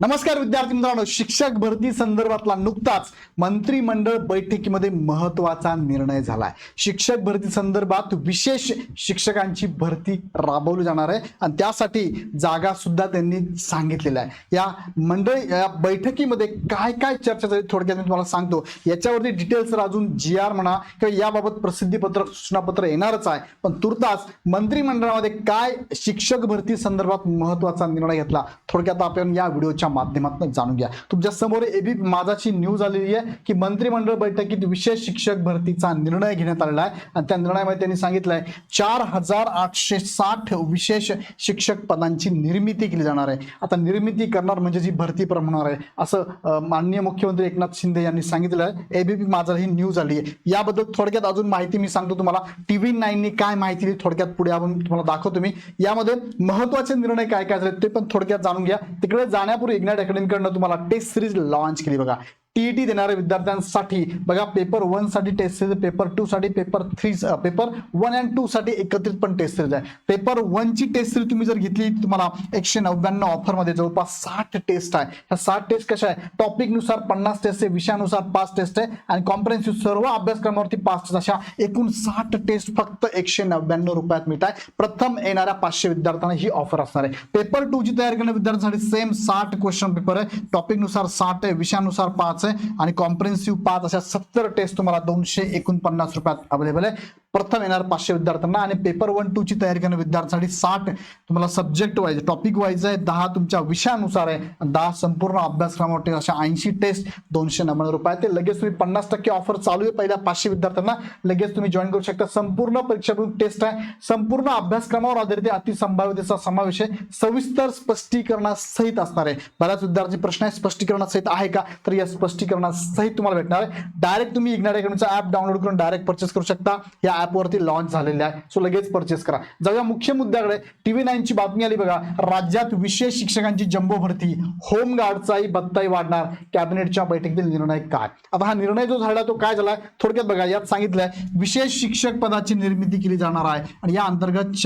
नमस्कार विद्यार्थी मित्रांनो. शिक्षक भरती संदर्भातला नुकताच मंत्रिमंडळ बैठकीमध्ये महत्त्वाचा निर्णय झालाय. शिक्षक भरती संदर्भात विशेष शिक्षकांची भरती राबवली जाणार आहे आणि त्यासाठी जागा सुद्धा त्यांनी सांगितलेल्या आहे. या मंडळ या बैठकीमध्ये काय काय चर्चा झाली थोडक्यात मी तुम्हाला सांगतो. याच्यावरती डिटेल्स अजून जी आर म्हणा किंवा याबाबत प्रसिद्धीपत्रक सूचनापत्र येणारच आहे. पण तुर्तास मंत्रिमंडळामध्ये काय शिक्षक भरती संदर्भात महत्त्वाचा निर्णय घेतला? थोडक्यात आपण या व्हिडिओच्या माध्यमातून जाणून घ्या. तुमच्यासमोर एबी माझाची न्यूज आलेली आहे की मंत्रिमंडळ बैठकीत विशेष शिक्षक भरतीचा निर्णय घेण्यात आलेला आहे. आणि त्या निर्णयामध्ये त्यांनी सांगितलंय चार हजार आठशे साठ विशेष शिक्षक पदांची निर्मिती केली जाणार आहे. आता निर्मिती करणार म्हणजे जी भरती प्रमाणार आहे असं माननीय मुख्यमंत्री एकनाथ शिंदे यांनी सांगितलं आहे एबीपी माझा ही न्यूज आली आहे. याबद्दल थोडक्यात अजून माहिती मी सांगतो तुम्हाला. टीव्ही नाईननी काय माहिती दिली थोडक्यात पुढे आपण तुम्हाला दाखवतो मी. यामध्ये महत्त्वाचे निर्णय काय काय झाले ते पण थोडक्यात जाणून घ्या. तिकडे जाण्यापूर्वी इग्नाइट अकॅडमीकडनं तुम्हाला टेस्ट सिरीज लॉन्च केली बघा. टीईटी देणाऱ्या विद्यार्थ्यांसाठी बघा पेपर वनसाठी टेस्ट सिरीज पेपर टू साठी paper three paper one and two साठी एकत्रित पण टेस्ट सिरीज आहे. पेपर वन ची टेस्ट सिरीज तुम्ही जर घेतली तुम्हाला एकशे नव्याण्णव ऑफरमध्ये जवळपास साठ टेस्ट आहे. ह्या साठ टेस्ट कशा आहे? टॉपिकनुसार पन्नास टेस्ट आहे विषयानुसार पाच टेस्ट आहे आणि कॉम्प्रेन्सिव्ह सर्व अभ्यासक्रमावरती पाच टेस्ट अशा एकूण साठ टेस्ट फक्त एकशे नव्याण्णव रुपयात मिळत आहे. प्रथम येणाऱ्या पाचशे विद्यार्थ्यांना ही ऑफर असणार आहे. पेपर टू ची तयारी करणाऱ्या विद्यार्थ्यांसाठी सेम साठ क्वेश्चन पेपर आहे. टॉपिकनुसार साठ आहे विषयानुसार पाच आहे. आणि कॉम्प्रेन्सिव्ह पाच अशा सत्तर टेस्ट तुम्हाला दोनशे एकोणपन्नास रुपयात अवेलेबल आहे. प्रथम येणार पाचशे विद्यार्थ्यांना आणि पेपर वन टू ची तयारी करणाऱ्या विद्यार्थ्यांसाठी साठ तुम्हाला सब्जेक्ट वाईज टॉपिक वाईज आहे दहा तुमच्या विषयानुसार आहे दहा संपूर्ण अभ्यासक्रमावर अशा ऐंशी टेस्ट दोनशे नव्याण्णव रुपये ते लगेच तुम्ही पन्नास टक्के ऑफर चालू आहे. पहिल्या पाचशे विद्यार्थ्यांना लगेच तुम्ही जॉईन करू शकता. संपूर्ण परीक्षा टेस्ट आहे. संपूर्ण अभ्यासक्रमावर आधारित आहे, अतिसंभाव्यतेचा समावेश आहे. सविस्तर स्पष्टीकरणासहित असणार आहे. बऱ्याच विद्यार्थी प्रश्न आहे स्पष्टीकरणासहित आहे का? तर या स्पष्टीकरणासहित तुम्हाला भेटणार आहे. डायरेक्ट तुम्ही इग्नाइट अकॅडमीचा ऍप डाउनलोड करून डायरेक्ट परचेस करू शकता. या ऍपवरती लॉन्च झालेले आहे. सो लगेच परचेस करा. जाऊया मुख्य मुद्द्याकडे. टीव्ही नाईनची बातमी आली बघा. राज्यात विशेष शिक्षकांची जम्बो भरती. होमगार्डचाही बत्ताई वाढणार. कॅबिनेटच्या बैठकीतील निर्णय काय? आता हा निर्णय जो झाला तो काय झाला थोडक्यात बघा. यात सांगितलंय विशेष शिक्षक पदाची निर्मिती केली जाणार आहे. आणि या अंतर्गत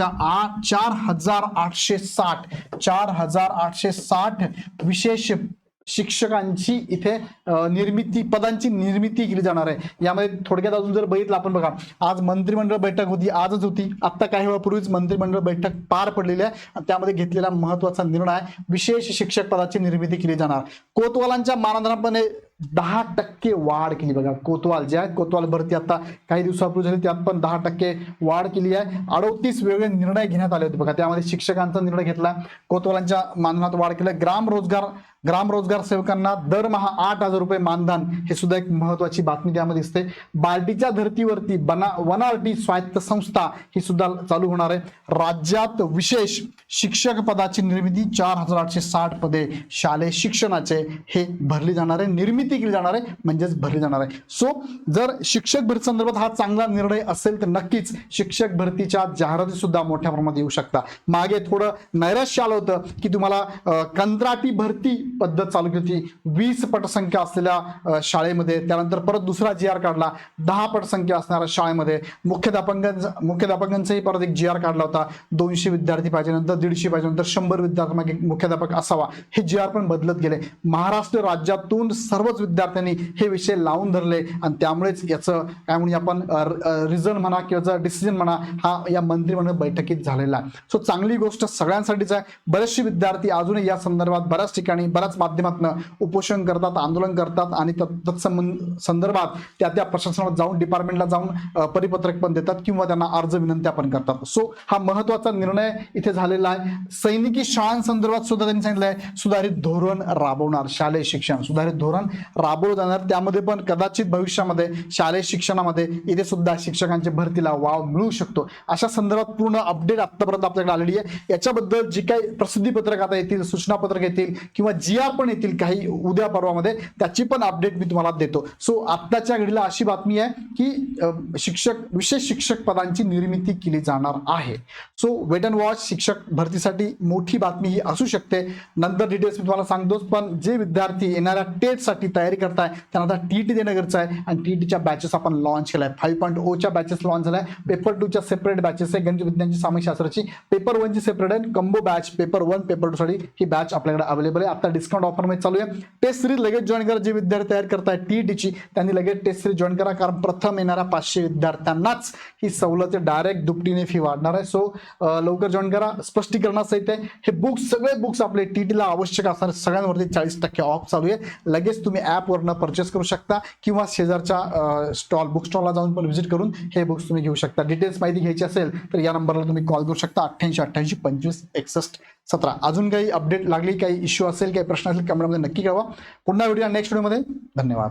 चार हजार आठशे साठ. चार हजार आठशे साठ विशेष शिक्षकांची इथे निर्मिती पदांची निर्मिती केली जाणार आहे. यामध्ये थोडक्यात अजून जर बघितलं आपण बघा आज मंत्रिमंडळ बैठक होती आजच होती. आत्ता काही वेळापूर्वीच मंत्रिमंडळ बैठक पार पडलेली आहे. आणि त्यामध्ये घेतलेला महत्त्वाचा निर्णय आहे विशेष शिक्षक पदाची निर्मिती केली जाणार. कोतवालांच्या मानधनापणे दहा टक्के वाढ केली. बघा कोतवाल जे कोतवाल भरती आता काही दिवसापूर्वी झाली त्यात पण दहा टक्के वाढ केली आहे. अडोतीस वेगळे निर्णय घेण्यात आले होते. बघा त्यामध्ये शिक्षकांचा निर्णय घेतला कोतवालांच्या मानधनात वाढ केली. ग्राम रोजगार ग्राम रोजगार सेवकांना दरमहा आठ हजार रुपये मानधन हे सुद्धा एक महत्वाची बातमी त्यामध्ये दिसते. बार्टीच्या धर्तीवरती बना वनार्टी स्वायत्त संस्था ही सुद्धा चालू होणार आहे. राज्यात विशेष शिक्षक पदाची निर्मिती चार हजार आठशे साठ पदे शालेय शिक्षणाचे हे भरली जाणार आहे. निर्मिती केली जाणार आहे म्हणजेच भरली जाणार आहे. सो जर शिक्षक भरती संदर्भात हा चांगला निर्णय असेल तर नक्कीच शिक्षक भरतीच्या जाहिराती सुद्धा मोठ्या प्रमाणात येऊ शकता मागे थोडं नैराश्य आलं होतं की तुम्हाला कंत्राटी भरती पद्धत चालू केली होती. वीस पटसंख्या असलेल्या शाळेमध्ये. त्यानंतर परत दुसरा जी आर काढला. दहा पटसंख्या असणाऱ्या शाळेमध्ये. मुख्याध्यापकांचा मुख्याध्यापकांचाही परत एक जी आर काढला होता. दोनशे विद्यार्थी पाहिजे नंतर दीडशे पाहिजे नंतर शंभर विद्यार्थी मागे मुख्याध्यापक असावा. हे जी आर पण बदलत गेले. महाराष्ट्र राज्यातून सर्वच विद्यार्थ्यांनी हे विषय लावून धरले. आणि त्यामुळेच याचं काय म्हणूया आपण रिझन म्हणा किंवा डिसिजन म्हणा हा या मंत्रिमंडळ बैठकीत झालेला आहे. सो चांगली गोष्ट सगळ्यांसाठीच आहे. बरेचसे विद्यार्थी अजूनही या संदर्भात बऱ्याच ठिकाणी बऱ्याच माध्यमातून उपोषण करतात आंदोलन करतात आणि तत्संबंध संदर्भात त्या त्या प्रशासनात जाऊन डिपार्टमेंटला जाऊन परिपत्रक पण देतात किंवा त्यांना अर्ज विनंत्या पण करतात. सो हा महत्त्वाचा निर्णय इथे झालेला आहे. सैनिकी शाळांसंदर्भात सुद्धा त्यांनी सांगितलं आहे सुधारित धोरण राबवणार शालेय शिक्षण. सुधारित धोरण राबवलं जाणार. त्यामध्ये पण कदाचित भविष्यामध्ये शालेय शिक्षणामध्ये इथे सुद्धा शिक्षकांच्या भरतीला वाव मिळू शकतो. अशा संदर्भात पूर्ण अपडेट आतापर्यंत आपल्याकडे आलेली आहे. याच्याबद्दल जी काही प्रसिद्धी पत्रक आता येतील सूचना पत्रक येतील किंवा जी बिया पण येतील काही उद्या परवामध्ये. त्याची पण अपडेट मी तुम्हाला देतो. सो आत्ताच्या घडीला अशी बातमी आहे की शिक्षक विशेष शिक्षक पदांची निर्मिती केली जाणार आहे. सो वेट अँड वॉच शिक्षक भरतीसाठी मोठी बातमी ही असू शकते. नंतर डिटेल्स मी तुम्हाला सांगतोच पण जे विद्यार्थी येणाऱ्या टेटसाठी तयारी करताय त्यांना आता टी टी देणं गरजेचं आहे. आणि टी टीच्या बॅचेस आपण लॉन्च केलाय फाईव्ह पॉईंट ओच्या बॅचेस लॉन्च झाल्या. पेपर टूच्या सेपरेट बॅचेस आहे. गणित विज्ञानची सामाजिक शास्त्राची. पेपर वनची सेपरेट आहे. Combo batch paper one paper two साठी ही बॅच आपल्याकडे अवेलेबल आहे. आता डिस्काउंट ऑफरमध्ये चालू आहे टेस्ट सिरीज लगेच जॉईन करा. जे विद्यार्थी तयार करताय टी टीची त्यांनी लगेच टेस्ट सिरीज जॉईन करा. कारण प्रथम येणाऱ्या पाचशे विद्यार्थ्यांनाच ही सवलत डायरेक्ट दुपटीने फी वाढणार आहे. सो लवकर जॉईन करा. स्पष्टीकरणासहित आहे. हे बुक्स सगळे बुक्स आपले टी टीला आवश्यक असणारे सगळ्यांवरती चाळीस टक्के ऑफ चालू आहे. लगेच तुम्ही ॲपवरनं परचेस करू शकता किंवा शेजारच्या स्टॉल बुक स्टॉलला जाऊन पण व्हिजिट करून हे बुक्स तुम्ही घेऊ शकता. डिटेल्स माहिती घ्यायची असेल तर या नंबरला तुम्ही कॉल करू शकता. अठ्ठ्याऐंशी अठ्ठ्याऐंशी पंचवीस एकसष्ट सतरा. अजून काही अपडेट लागली काही इश्यू असेल काही प्रश्न असेल कमेंटमध्ये नक्की कळवा. पुन्हा व्हिडिओ नेक्स्ट व्हिडिओमध्ये धन्यवाद.